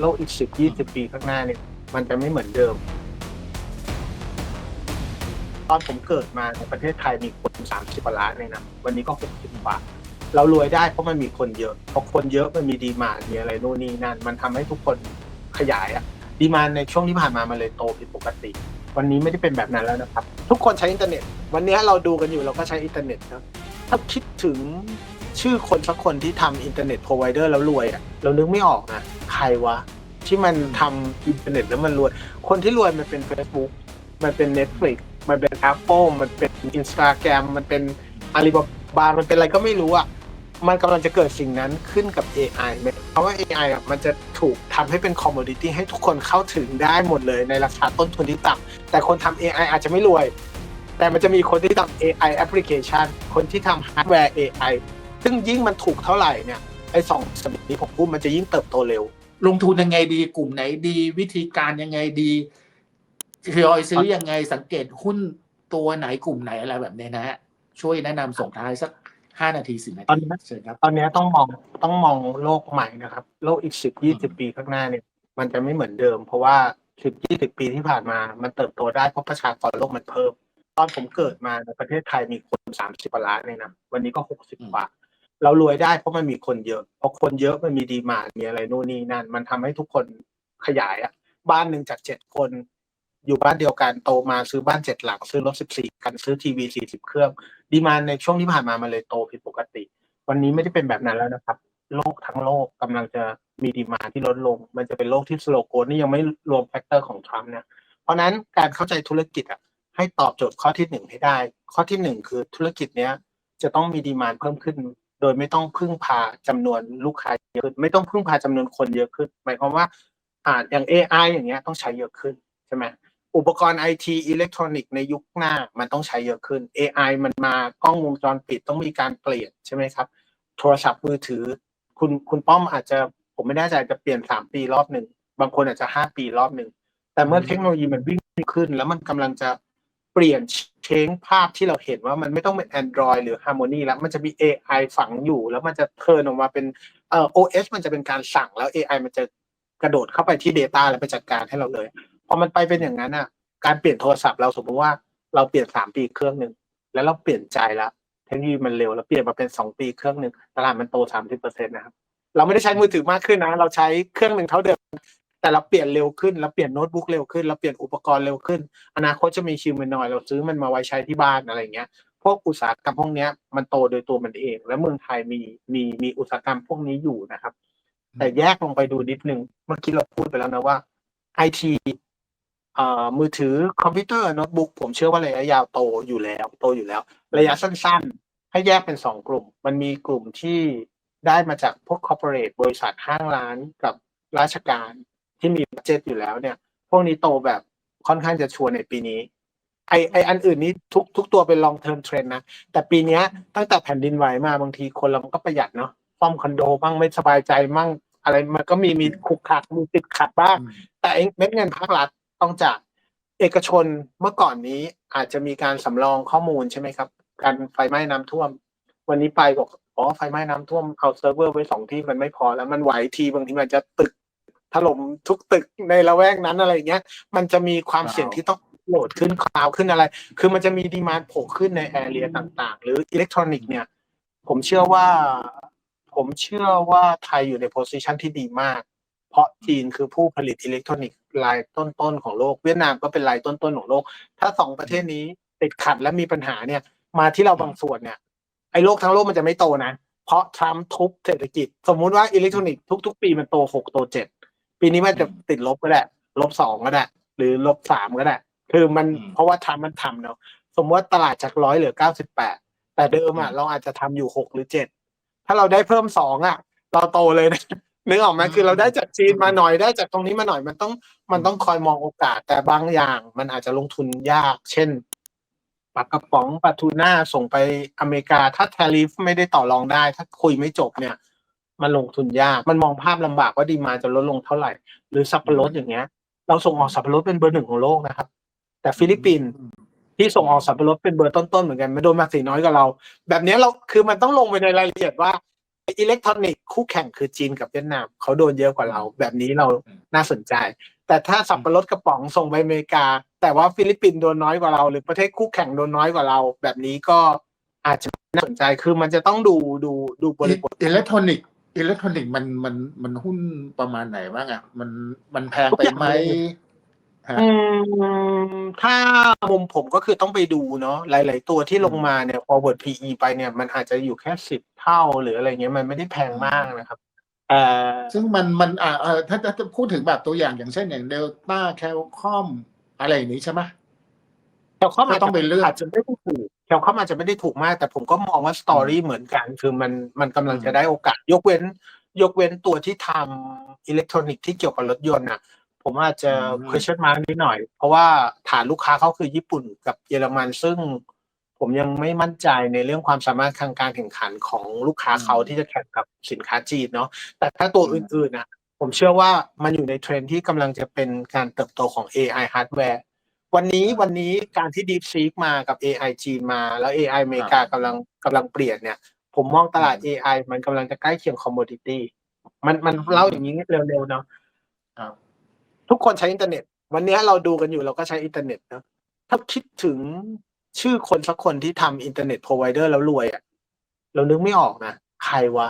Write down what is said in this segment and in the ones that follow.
โลกอีกสิบยี่สิบปีข้างหน้าเนี่ย มันจะไม่เหมือนเดิม ตอนผมเกิดมาในประเทศไทยมีคนสามสิบกว่าล้านเลยนะ วันนี้ก็หกสิบกว่าเรารวยได้เพราะมันมีคนเยอะพอคนเยอะมันมีดีมานมีอะไรโน่นนี่นั่น มันทำให้ทุกคนขยายอะดีมาในช่วงที่ผ่านมามันเลยโตผิดปกติ วันนี้ไม่ได้เป็นแบบนั้นแล้วนะครับ ทุกคนใช้อินเทอร์เน็ต วันนี้เราดูกันอยู่เราก็ใช้อินเทอร์เน็ตครับถ้าคิดถึง ชื่อคนสักคนที่ทำอินเทอร์เน็ตพรอไวเดอร์แล้วรวยอะเรานึกไม่ออกนะ ใครวะ ที่มันทำอินเทอร์เน็ตแล้วมันรวย คนที่รวยมันเป็น Facebook มันเป็น Netflix มันเป็น Apple มันเป็น Instagram มันเป็น Alibaba มันเป็นอะไรก็ไม่รู้อะมันกำลังจะเกิดสิ่งนั้นขึ้นกับ AI ไหมเพราะว่า AI อะมันจะถูกทำให้เป็น commodity ให้ทุกคนเข้าถึงได้หมดเลยในราคาต้นทุนที่ต่ำแต่คนทำ AI อาจจะไม่รวย แต่มันจะมีคนที่ทำ AI application คนที่ทำ hardware AI ซึ่งยิ่งมันถูกเท่าไหร่เนี่ยไอ้สองสมินี้ผมพูดมันจะยิ่งเติบโตเร็ว ลงทุนยังไงดีกลุ่มไหนดีวิธีการยังไงดีทยอยซื้อยังไงสังเกตหุ้นตัวไหนกลุ่มไหนอะไรแบบนี้นะฮะช่วยแนะนำส่งท้ายสักห้านาทีสิบนาตอนทีนี้เชิญครับตอนนี้ต้องมองต้องมองโลกใหม่นะครับ โลกอีกสิบยี่สิบปีข้างหน้าเนี่ย มันจะไม่เหมือนเดิม เพราะว่าสิบยี่สิบปีที่ผ่านมา มันเติบโตได้เพราะประชากรโลกมันเพิ่ม ตอนผมเกิดมาในประเทศไทยมีคนสามสิบกว่าล้านเลยนะวันนี้ก็หกสิบกว่า เรารวยได้เพราะมันมีคนเยอะ เพอคนเยอะมันมีดีมานมีอะไรโน่นนี่นั่น มันทำให้ทุกคนขยายอะบ้านหนึ่งจากเจ็ดคน อยู่บ้านเดียวกันโตมาซื้อบ้านเจ็ดหลัง ซื้อรถสิบสี่คันซื้อทีวีสี่สิบเครื่อง ดีมานในช่วงที่ผ่านมามันเลยโตผิดปกติ วันนี้ไม่ได้เป็นแบบนั้นแล้วนะครับ โลกทั้งโลกกำลังจะมีดีมานที่ลดลง มันจะเป็นโลกที่สโลโกนนี่ยังไม่รวมแฟกเตอร์ของทรัมป์นะเพราะนั้นการเข้าใจธุรกิจอะให้ตอบโจทย์ข้อที่หนึ่งให้ได้ ข้อที่หนึ่งคือธุรกิจเนี้ยจะต้องมีดีมานเพิ่มขึ้น ดยไม่ต้องพึ่งพาจำนวนลูกค้าเยอะขึ้นไม่ต้องพึ่งพาจำนวนคนเยอะขึ้น หมายความว่าอ่าอย่าง AI อย่างเงี้ยต้องใช้เยอะขึ้นใช่ไหมอุปกรณ์ไอทีอิเล็กทรอนิกส์ในยุคหน้ามันต้องใช้เยอะขึ้น AI มันมากล้องวงจรปิดต้องมีการเปลี่ยนใช่ไหมครับ โทรศัพท์มือถือ คุณคุณป้อมอาจจะผมไม่แน่ใจจะเปลี่ยนสามปีรอบหนึ่งบางคนอาจจะห้าปีรอบหนึ่งแต่เมื่อเทคโนโลยีมันวิ่งขึ้น แล้วมันกำลังจะ เปลี่ยนเชงภาพที่เราเห็นว่ามันไม่ต้องเป็น Android หรือ Harmony แล้วมันจะมี AI ฝังอยู่ แล้วมันจะเทิร์นออกมาเป็นเอ่อ OS มันจะเป็นการสั่งแล้ว AI มันจะกระโดดเข้าไปที่ Data แล้วไปจัดการให้เราเลยพอมันไปเป็นอย่างนั้นอะ การเปลี่ยนโทรศัพท์เราสมมติว่าเราเปลี่ยนสามปีเครื่องหนึ่งแล้วเราเปลี่ยนใจแล้วเทคโนโลยีมันเร็วแล้วเปลี่ยนมาเป็นสองปีเครื่องหนึ่งตลาดมันโตสามสิบเปอร์เซ็นต์นะครับเราไม่ได้ใช้มือถือมากขึ้นนะ เราใช้เครื่องหนึ่งเท่าเดิม แต่เราเปลี่ยนเร็วขึ้นเราเปลี่ยนโน้ตบุ๊กเร็วขึ้นเราเปลี่ยนอุปกรณ์เร็วขึ้น อนาคตจะมีชิมมันน้อยเราซื้อมันมาไว้ใช้ที่บ้านอะไรเงี้ยพวกอุตสาหกรรมพวกเนี้ยมันโตโดยตัวมันเอง และเมืองไทยมีมีมีอุตสาหกรรมพวกนี้อยู่นะครับ แต่แยกลงไปดูนิดนึงเมื่อกี้เราพูดไปแล้วนะว่าไอทีเอ่อมือถือคอมพิวเตอร์โน้ตบุ๊กผมเชื่อว่าระยะยาวโตอยู่แล้วโตอยู่แล้ว ระยะสั้น ๆ ให้แยกเป็นสองกลุ่ม มันมีกลุ่มที่ได้มาจากพวกคอร์ปอเรทบริษัทห้างร้านกับราชการ ที่มีบัจเจตอยู่แล้วเนี่ย พวกนี้โตแบบค่อนข้างจะชัวร์ในปีนี้ ไอไออันอื่นนี้ทุกทุกตัวเป็น long term trend นะ แต่ปีนี้ตั้งแต่แผ่นดินไหวมาบางทีคนเราก็ประหยัดเนาะซ่อมคอนโดบ้างไม่สบายใจมั่งอะไรมันก็มีมีขุกขักมีติดขัดบ้าง แต่ไอ้เม็ดเงินภาครัฐต้องจากเอกชนเมื่อก่อนนี้อาจจะมีการสำรองข้อมูลใช่ไหมครับ การไฟไหม้น้ำท่วม วันนี้ไปบอกอ๋อไฟไหม้น้ำท่วมเอาเซิร์ฟเวอร์ไว้สองที่มันไม่พอแล้วมันไหวทีบางทีมันจะตึก ถล่มทุกตึกในละแวกนั้นอะไรอย่างเงี้ย มันจะมีความเสี่ยงที่ต้องโหลดขึ้นคลาวขึ้นอะไร คือมันจะมีดีมานโผล่ขึ้นในแอเรียต่างๆ หรืออิเล็กทรอนิกส์เนี่ย ผมเชื่อว่า ผมเชื่อว่าไทยอยู่ในโพสิชันที่ดีมาก เพราะจีนคือผู้ผลิตอิเล็กทรอนิกส์รายต้นๆของโลก เวียดนามก็เป็นรายต้นๆของโลก ถ้าสองประเทศนี้ติดขัดและมีปัญหาเนี่ย มาที่เราบางส่วนเนี่ย ไอ้โลกทั้งโลกมันจะไม่โตนะ เพราะทรัมป์ทุบเศรษฐกิจ สมมุติว่าอิเล็กทรอนิกส์ทุก ๆ ปีมันโตหกโตเจ็ด ปีนี้มันจะติดลบก็ได้ลบสองก็ได้หรือลบสามก็ได้ คือมันอืมเพราะว่าทรัมป์มันทำเนาะสมมติว่าตลาดจากร้อยเหลือเก้าสิบแปดแต่เดิมอะเราอาจจะทำอยู่หกหรือเจ็ดถ้าเราได้เพิ่มสองอะ เราโตเลยนะนึกออกไหมคือเราได้จากจีนมาหน่อยได้จากตรงนี้มาหน่อยมันต้องมันต้องคอยมองโอกาส แต่บางอย่างมันอาจจะลงทุนยาก เช่นปลากระป๋องปลาทูน่าส่งไปอเมริกา ถ้าแทริฟไม่ได้ต่อรองได้ ถ้าคุยไม่จบเนี่ย มันลงทุนยาก มันมองภาพลำบากว่าดีมานจะลดลงเท่าไหร่ หรือสับปะรดอย่างเงี้ย เราส่งออกสับปะรดเป็นเบอร์หนึ่งของโลกนะครับ แต่ฟิลิปปินส์ที่ส่งออกสับปะรดเป็นเบอร์ต้นๆเหมือนกันมันโดนภาษีน้อยกว่าเรา แบบเนี้ยเราคือมันต้องลงไปในรายละเอียดว่าอิเล็กทรอนิกส์คู่แข่งคือจีนกับเวียดนามเขาโดนเยอะกว่าเรา แบบนี้เราน่าสนใจ แต่ถ้าสับปะรดกระป๋องส่งไปอเมริกา แต่ว่าฟิลิปปินส์โดนน้อยกว่าเรา หรือประเทศคู่แข่งโดนน้อยกว่าเรา แบบนี้ก็อาจจะน่าสนใจคือมันจะต้องดูดูดูบริบทอิเล็กทรอนิกส์ อิเล็กทรอนิกส์มันมันมันหุ้นประมาณไหนบ้างอะมันมันแพงไปไหมฮะอืมถ้ามุมผมก็คือต้องไปดูเนาะหลาย ๆ ตัวที่ลงมาเนี่ย forward PE ไปเนี่ย มันอาจจะอยู่แค่สิบเท่าหรืออะไรเงี้ยมันไม่ได้แพงมากนะครับเอ่อซึ่งมันมันอ่าเออถ้าถ้าจะพูดถึงแบบตัวอย่างอย่างเช่นอย่างเดลต้าแคลคอมอะไรอย่างนี้ใช่ไหม แคลคอมก็ต้องไปเลือกอาจจะไม่ได้ถูกแคลคอมอาจจะไม่ได้ถูกมาก แต่ผมก็มองว่าสตอรี่เหมือนกัน คือมันมันกำลังจะได้โอกาส ยกเว้น ยกเว้นตัวที่ทำอิเล็กทรอนิกส์ที่เกี่ยวกับรถยนต์อะ ผมอาจจะ question mark นิดหน่อย เพราะว่าฐานลูกค้าเขาคือญี่ปุ่นกับเยอรมันซึ่งผมยังไม่มั่นใจในเรื่องความสามารถทางการแข่งขันของลูกค้าเขาที่จะแข่งกับสินค้าจีนเนาะแต่ถ้าตัวอื่นๆนะผมเชื่อว่ามันอยู่ในเทรนด์ที่กำลังจะเป็นการเติบโตของ AI hardware วั นนี้วันนี้การที่ DeepSeek มากับ AI จีนมาแล้ว AI อเมริกากำลังกำลังเปลี่ยนเนี่ย ผมมองตลาด AI มันกำลังจะใกล้เคียง commodity มันมันเล่าอย่างนี้เร็วๆเนาะครับทุกคนใช้อินเทอร์เน็ต วันนี้เราดูกันอยู่เราก็ใช้อินเทอร์เน็ตเนอะถ้าคิดถึงชื่อคนสักคนที่ทำอินเทอร์เน็ตพรอไวเดอร์แล้วรวยอะ่ะเรานึกไม่ออกนะ ใครวะ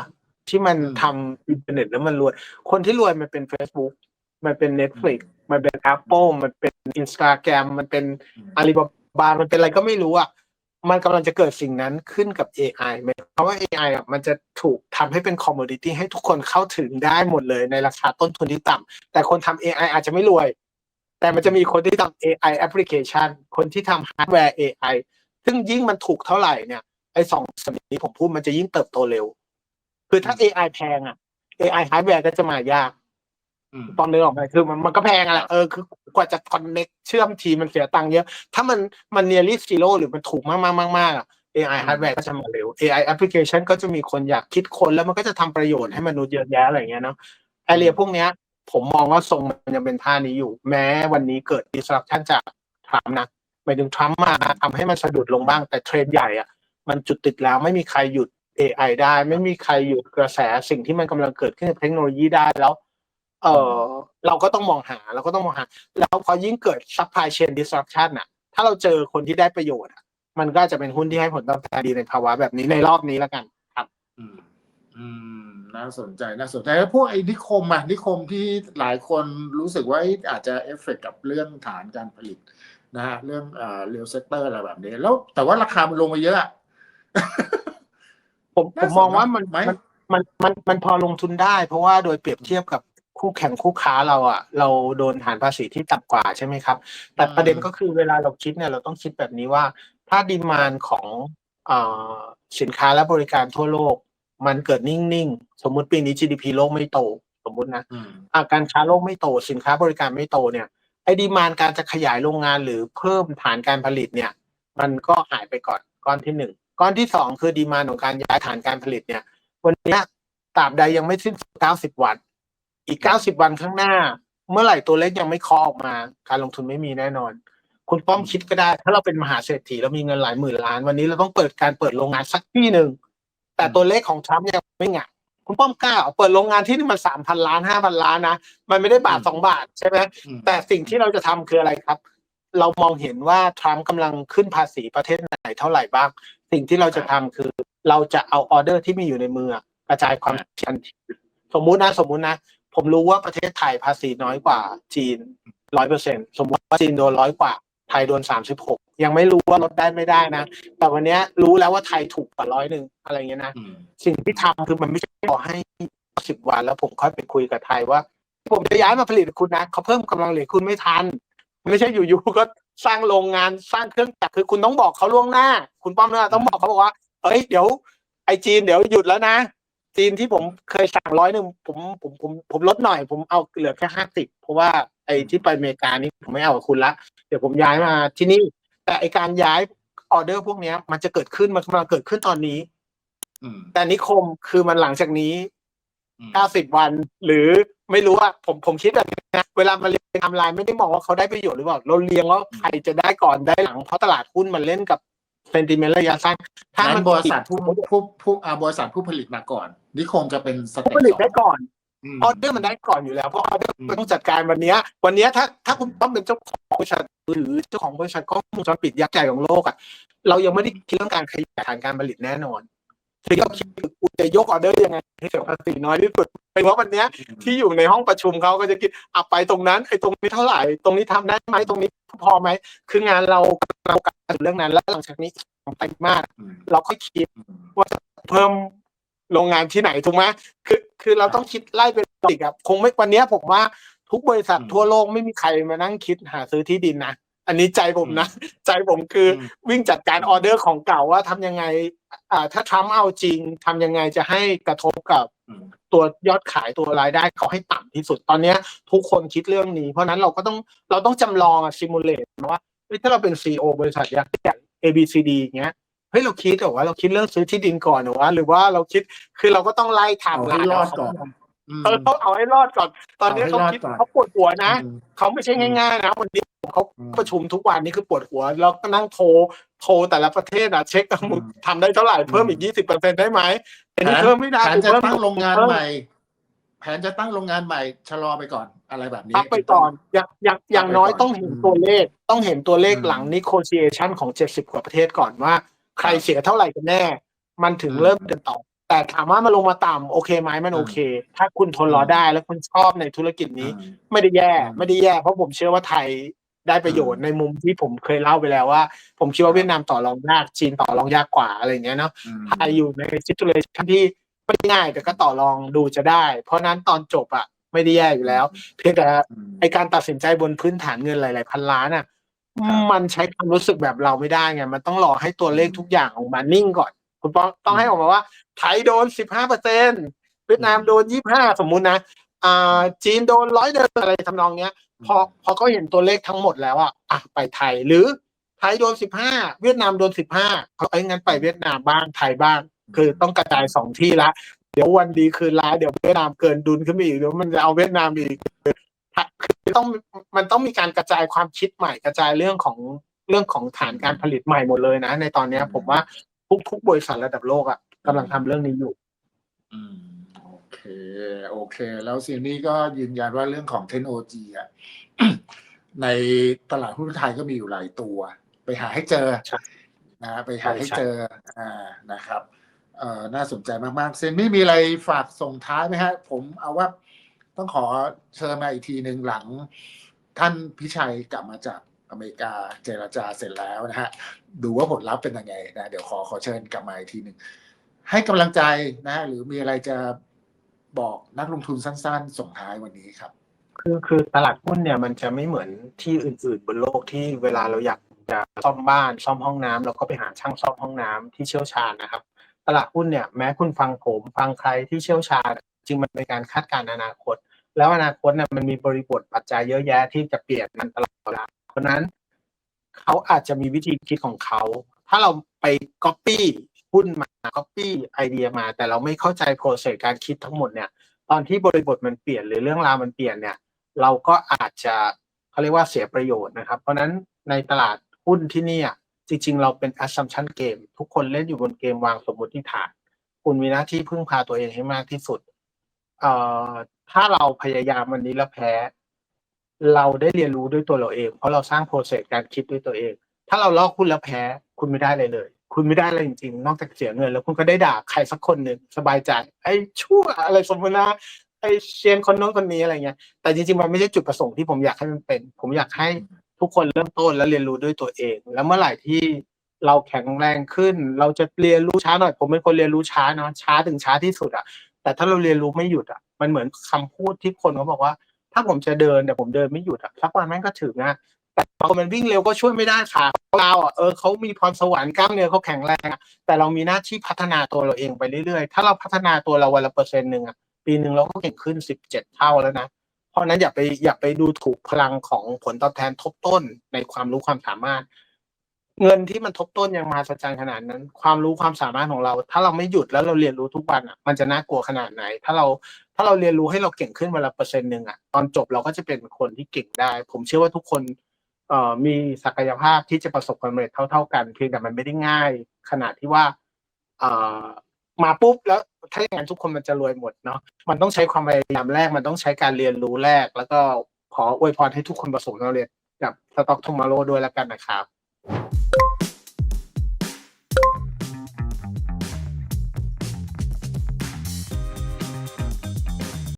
ที่มันอืมทำอินเทอร์เน็ตแล้วมันรวย คนที่รวยมันเป็น Facebook มันเป็น Netflix มันเป็น Apple มันเป็น Instagram มันเป็นอาลีบาบามันเป็นอะไรก็ไม่รู้อะมันกำลังจะเกิดสิ่งนั้นขึ้นกับ AI ไหมเพราะว่า AI อะมันจะถูกทำให้เป็นคอมมูนิตี้ให้ทุกคนเข้าถึงได้หมดเลยในราคาต้นทุนที่ต่ำแต่คนทำ AI อาจจะไม่รวย แต่มันจะมีคนที่ทำ AI application คนที่ทำฮาร์ดแวร์ AI ซึ่งยิ่งมันถูกเท่าไหร่เนี่ยไอ้สองสมนี้ผมพูดมันจะยิ่งเติบโตเร็ว คือถ้า AI แพงอะ AI ฮาร์ดแวร์ก็จะมายากอืม ตอนนึกออกไหมคือมันมันก็แพงอะแหละเออคือกว่าจะคอนเน็กเชื่อมทีมมันเสียตังค์เยอะ ถ้ามันมัน nearly zero หรือมันถูกมากมากมากมากๆอะ AI อืม hardware ก็จะมาเร็ว AI application ก็จะมีคนอยากคิดคนแล้วมันก็จะทำประโยชน์ให้มนุษย์เยอะแยะอะไรอย่างเงี้ยเนาะไอเรียพวกเนี้ย ผมมองว่าทรงมันยังเป็นท่านี้อยู่ แม้วันนี้เกิด disruption จากทรัมป์นะหมายถึงทรัมป์มาทำให้มันสะดุดลงบ้างแต่เทรนด์ใหญ่อะมันจุดติดแล้วไม่มีใครหยุด AI ได้ ไม่มีใครหยุดกระแสสิ่งที่มันกำลังเกิดขึ้นกับเทคโนโลยีได้แล้ว เออเราก็ต้องมองหาเราก็ต้องมองหา แล้วพอยิ่งเกิด supply chain disruption อะ ถ้าเราเจอคนที่ได้ประโยชน์อะมันก็จะเป็นหุ้นที่ให้ผลตอบแทนดีในภาวะแบบนี้ในรอบนี้แล้วกันครับ อืม อืม น่าสนใจน่าสนใจแล้วพวกไอ้นิคมอะนิคมที่หลายคนรู้สึกว่าอาจจะเอฟเฟกกับเรื่องฐานการผลิตนะฮะเรื่องเอ่อเรียลเซกเตอร์อะไรแบบนี้ แล้วแต่ว่าราคามันลงมาเยอะอะผมผมมองว่ามันไหมมันมันมันมันพอลงทุนได้ เพราะว่าโดยเปรียบเทียบกับ คู่แข่งคู่ค้าเราอะ เราโดนฐานภาษีที่ต่ำกว่าใช่ไหมครับ แต่ประเด็นก็คือเวลาเราคิดเนี่ยเราต้องคิดแบบนี้ว่า ถ้าดีมานของเอ่อสินค้าและบริการทั่วโลก มันเกิดนิ่งๆ สมมุติปีนี้ GDP โลกไม่โต สมมุตินะอืมอาการค้าโลกไม่โต สินค้าบริการไม่โตเนี่ยไอ้ดีมานการจะขยายโรงงานหรือเพิ่มฐานการผลิตเนี่ย มันก็หายไปก่อนก้อนที่หนึ่งก้อนที่สองคือดีมานของการย้ายฐานการผลิตเนี่ย วันเนี้ยตราบใดยังไม่สิ้นเก้าสิบวัน อีกเก้าสิบวันข้างหน้า เมื่อไหร่ตัวเลขยังไม่เคาะออกมา การลงทุนไม่มีแน่นอน คุณป้อมคิดก็ได้ ถ้าเราเป็นมหาเศรษฐีเรามีเงินหลายหมื่นล้าน วันนี้เราต้องเปิดการเปิดโรงงานสักที่หนึ่งแต่ตัวเลขของทรัมป์ยังไม่หงะคุณป้อมกล้าเหรอเปิดโรงงานที่นี่มันสามพันล้านห้าพันล้านนะมันไม่ได้บาทสองบาทใช่ไหมอืมแต่สิ่งที่เราจะทำคืออะไรครับ เรามองเห็นว่าทรัมป์กำลังขึ้นภาษีประเทศไหนเท่าไหร่บ้าง สิ่งที่เราจะทำคือ เราจะเอาออเดอร์ที่มีอยู่ในมือกระจายความเสี่ยงสมมุตินะสมมุตินะ ผมรู้ว่าประเทศไทยภาษีน้อยกว่าจีนร้อยเปอร์เซ็นสมมติว่าจีนโดนร้อยกว่า ไทยโดนสามสิบหกยังไม่รู้ว่าลดได้ไม่ได้นะ แต่วันเนี้ยรู้แล้วว่าไทยถูกกว่าร้อยหนึ่งอะไรเงี้ยนะอืมสิ่งที่ทำคือมันไม่ใช่รอให้สิบวันแล้วผมค่อยไปคุยกับไทยว่า ผมจะย้ายมาผลิตกับคุณนะเขาเพิ่มกำลังเหลือคุณไม่ทัน ไม่ใช่อยู่ๆก็สร้างโรงงานสร้างเครื่องจักรคือคุณต้องบอกเขาล่วงหน้า คุณป้อมนะต้องบอกเขาบอกว่าเอ้ยเดี๋ยวไอจีนเดี๋ยวหยุดแล้วนะ จีนที่ผมเคยสั่งร้อยหนึ่งผมผมผมผมลดหน่อย ผมเอาเหลือแค่ห้าสิบเพราะว่าไอที่ไปอเมริกานี่ผมไม่เอากับคุณละ เดี๋ยวผมย้ายมาที่นี่ แต่ไอการย้ายออเดอร์พวกเนี้ยมันจะเกิดขึ้นมันกำลังเกิดขึ้นตอนนี้อืมแต่นิคมคือมันหลังจากนี้อืม90วัน หรือไม่รู้ว่าผมผมคิดแบบนี้นะเวลามาเรียงไทม์ไลน์ไม่ได้มองว่าเขาได้ประโยชน์หรือเปล่าเราเรียงว่าใครจะได้ก่อนได้หลังเพราะตลาดหุ้นมันเล่นกับ เซนติเมนต์ระยะสั้นถ้านั้มันนบริษัทผู้ผู้ผู้อ่าบริษัทผู้ผลิตมาก่อนนิคมจะเป็นสผู้เต็ปผลิตสองได้ก่อนมออเดอร์มันได้ก่อนอยู่แล้วเพราะออเดอร์อืมมันต้องจัดการวันเนี้ยวันเนี้ยถ้าถ้าคุณต้องเป็นเจ้าของบริษัทหรือเจ้าของบริษัทกล้องวงจรปิดยักษ์ใหญ่ของโลกอะเรายังไม่ได้คิดเรื่องการขยายฐานการผลิตแน่นอน ที่เราคิดคือกูจะยกออเดอร์ยังไงให้เสียภาษีน้อยที่สุดเป็นเพราะวันเนี้ยที่อยู่ในห้องประชุมเขาก็จะคิดอะไปตรงนั้นไอ้ตรงนี้เท่าไหร่ ตรงนี้ทำได้ไหมตรงนี้พอไหมคืองานเราเราการเรื่องนั้นแล้วหลังจากนี้ไปมากอืมเราค่อยคิดอืมเพิ่มโรงงานที่ไหนถูกไหมคือคือเราต้องคิดไล่เป็นอีกครับคงไม่วันเนี้ยผมว่าทุกบริษัททั่วโลกไม่มีใครมานั่งคิดหาซื้อที่ดินนะ อันนี้ใจผมนะ ใจผมคืออมวิ่งจัดการออเดอร์ของเก่าว่าทำยังไง อ่า ถ้าทรัมป์เอาจริงทำยังไงจะให้กระทบกับอืมตัวยอดขายตัวรายได้เขาให้ต่ำที่สุดตอนเนี้ยทุกคนคิดเรื่องนี้ เพราะฉะนั้นเราก็ต้องเราต้องจำลองอะซิมูเลตว่าเฮ้ยถ้าเราเป็นซีอบริษัทยักษ์ใหญ่ A B C D อย่างเงี้ยเฮ้ยเราคิดเหรอว่าเราคิดเรื่องซื้อที่ดินก่อนเหรอวะหรือว่าเราคิดคือเราก็ต้องไล่เอาทำให้รอดก่อนม เออเขาเอาให้รอดก่อน ตอนนี้เอาเขาให้รอดคิดก่อนเขาปวดหัวนะอืมเขาไม่ใช่ง่ายๆนะวันนี้เขาอืมประชุมทุกวันนี่คือปวดหัว แล้วก็นั่งโทรโทรแต่ละประเทศอะเช็คอืมทำได้เท่าไหร่เพิ่มอีกยี่สิบเปอร์เซ็นได้ไหมอันนี้เพิ่มไม่ได้แผนจะเพิ่มตั้งโรงงานเพิ่มใหม่ แผนจะตั้งโรงงานใหม่ชะลอไปก่อนอะไรแบบนี้พักไปก่อนอย่างอย่างอย่างน้อยต้องเห็นตัวเลขต้องเห็นตัวเลขอืมหลัง negotiation ของ70กว่าประเทศก่อนว่า ใครเสียเท่าไหร่กันแน่ มันถึงอืมเริ่มเดินต่อ แต่ถามว่ามันลงมาต่ำโอเคไหมมันโอเค ถ้าคุณทนรออืมได้แล้วคุณชอบในธุรกิจนี้อืมไม่ได้แย่อืมไม่ได้แย่เพราะผมเชื่อว่าไทยได้ประโยชน์อืมในมุมที่ผมเคยเล่าไปแล้วว่า ผมคิดว่าเวียดนามต่อรองยากจีนต่อรองยากกว่าอะไรอย่างเงี้ยเนาะอืมไทยอยู่ใน situation ที่ไม่ง่ายแต่ก็ต่อรองดูจะได้ เพราะนั้นตอนจบอะไม่ได้แย่อยู่แล้ว เพียงแต่อืมไอการตัดสินใจบนพื้นฐานเงินหลายๆพันล้านอะครับมันใช้ความรู้สึกแบบเราไม่ได้ไงมันต้องรอให้ตัวเลขทุกอย่างออกมานิ่งก่อน คุณป้องต้องให้ออกมาว่า ไทยโดนสิบห้าเปอร์เซ็นเวียดนามโดนยี่ห้าสมมุตินะอ่าจีนโดนร้อยเดินอะไรทำนองเนี้ย พอพอเขาเห็นตัวเลขทั้งหมดแล้วอะอะไปไทยหรือไทยโดนสิบห้าเวียดนามโดนสิบห้าเขาเอ้ยงั้นไปเวียดนามบ้างไทยบ้าง คือต้องกระจายสองที่ละเดี๋ยววันดีคืนร้ายเดี๋ยวเวียดนามเกินดุลขึ้นไปอีกเดี๋ยวมันจะเอาเวียดนามอีกคือต้องมันต้องมีการกระจายความคิดใหม่กระจายเรื่องของเรื่องของฐานการผลิตใหม่หมดเลยนะ ในตอนเนี้ยผมว่า ทุกทุกบริษัทระดับโลกอะกำลังทำเรื่องนี้อยู่อืมโอเค โอเค แล้วซีนี่ก็ยืนยันว่าเรื่องของเทคโนโลยีอะในตลาดหุ้นไทยก็มีอยู่หลายตัว ไปหาให้เจอใช่นะไปหาให้ใช่เจออ่านะครับเอ่อน่าสนใจมากๆเซนนี่มีอะไรฝากส่งท้ายไหมฮะ ผมเอาว่าต้องขอเชิญมาอีกทีหนึ่งหลัง ท่านพิชัยกลับมาจาก อเมริกาเจรจาเสร็จแล้วนะฮะดูว่าผลลัพธ์เป็นยังไงนะเดี๋ยวขอขอเชิญกลับมาอีกทีหนึ่งให้กำลังใจนะหรือมีอะไรจะบอกนักลงทุนสั้น ๆ ส่งท้ายวันนี้ครับ คือคือตลาดหุ้นเนี่ยมันจะไม่เหมือนที่อื่น ๆ บนโลกที่เวลาเราอยากจะซ่อมบ้านซ่อมห้องน้ำเราก็ไปหาช่างซ่อมห้องน้ำที่เชี่ยวชาญนะครับ ตลาดหุ้นเนี่ยแม้คุณฟังผมฟังใครที่เชี่ยวชาญจริงมันเป็นการคาดการณ์อนาคต แล้วอนาคตเนี่ยมันมีบริบทปัจจัยเยอะแยะที่จะเปลี่ยนมันตลอดเวลา เพราะนั้น เขาอาจจะมีวิธีคิดของเขา ถ้าเราไป copy หุ้นมา copy ไอเดียมา แต่เราไม่เข้าใจโปรเซสการคิดทั้งหมดเนี่ย ตอนที่บริบทมันเปลี่ยนหรือเรื่องราวมันเปลี่ยนเนี่ย เราก็อาจจะเขาเรียกว่าเสียประโยชน์นะครับ เพราะฉะนั้นในตลาดหุ้นที่นี่อะจริง ๆ เราเป็น assumption game ทุกคนเล่นอยู่บนเกมวางสมมติฐาน คุณมีหน้าที่พึ่งพาตัวเองให้มากที่สุดเอ่อถ้าเราพยายามวันนี้แล้วแพ้ เราได้เรียนรู้ด้วยตัวเราเอง เพราะเราสร้างโปรเซสการคิดด้วยตัวเอง ถ้าเราลอกหุ้นแล้วแพ้คุณไม่ได้เลยเลย คุณไม่ได้อะไรจริงๆ นอกจากเสียเงิน แล้วคุณก็ได้ด่าใครสักคนหนึ่งสบายใจ ไอ้ชั่วอะไรสมมตินะไอ้เชียนคนโน้นคนนี้อะไรเงี้ยแต่จริงๆมันไม่ใช่จุดประสงค์ที่ผมอยากให้มันเป็น ผมอยากให้ทุกคนเริ่มต้นแล้วเรียนรู้ด้วยตัวเอง แล้วเมื่อไหร่ที่เราแข็งแรงขึ้น เราจะเรียนรู้ช้าหน่อย ผมเป็นคนเรียนรู้ช้าเนาะช้าถึงช้าที่สุดอะแต่ถ้าเราเรียนรู้ไม่หยุดอะมันเหมือนคำพูดที่คนเขาบอกว่า ถ้าผมจะเดินแต่ผมเดินไม่หยุดอะสักวันแม่งก็ถึงอะแต่บางคนมันวิ่งเร็วก็ช่วยไม่ได้ขาเราอะเออเขามีพรสวรรค์กล้ามเนื้อเขาแข็งแรงอะแต่เรามีหน้าที่พัฒนาตัวเราเองไปเรื่อยๆ ถ้าเราพัฒนาตัวเราวันละเปอร์เซ็นต์หนึ่งอะปีหนึ่งเราก็เก่งขึ้นสิบเจ็ดเท่าแล้วนะเพราะฉะนั้นอย่าไปอย่าไปดูถูกพลังของผลตอบแทนทบต้นในความรู้ความสามารถ เงินที่มันทบต้นยังมาสัจจรขนาดนั้น ความรู้ความสามารถของเรา ถ้าเราไม่หยุดแล้วเราเรียนรู้ทุกวันอะ มันจะน่ากลัวขนาดไหน ถ้าเราถ้าเราเรียนรู้ให้เราเก่งขึ้นวันละเปอร์เซ็นต์หนึ่งอะตอนจบเราก็จะเป็นคนที่เก่งได้ ผมเชื่อว่าทุกคนเอ่อมีศักยภาพที่จะประสบความสำเร็จเท่า ๆ กันเพียงแต่มันไม่ได้ง่าย ขนาดที่ว่าเอ่อมาปุ๊บแล้วถ้าอย่างนั้นทุกคนมันจะรวยหมดเนาะมันต้องใช้ความพยายามแรก มันต้องใช้การเรียนรู้แรก แล้วก็ขออวยพรให้ทุกคนประสบความสำเร็จกับสต็อกท o มาโ o ด้วยแล้วกันนะครับ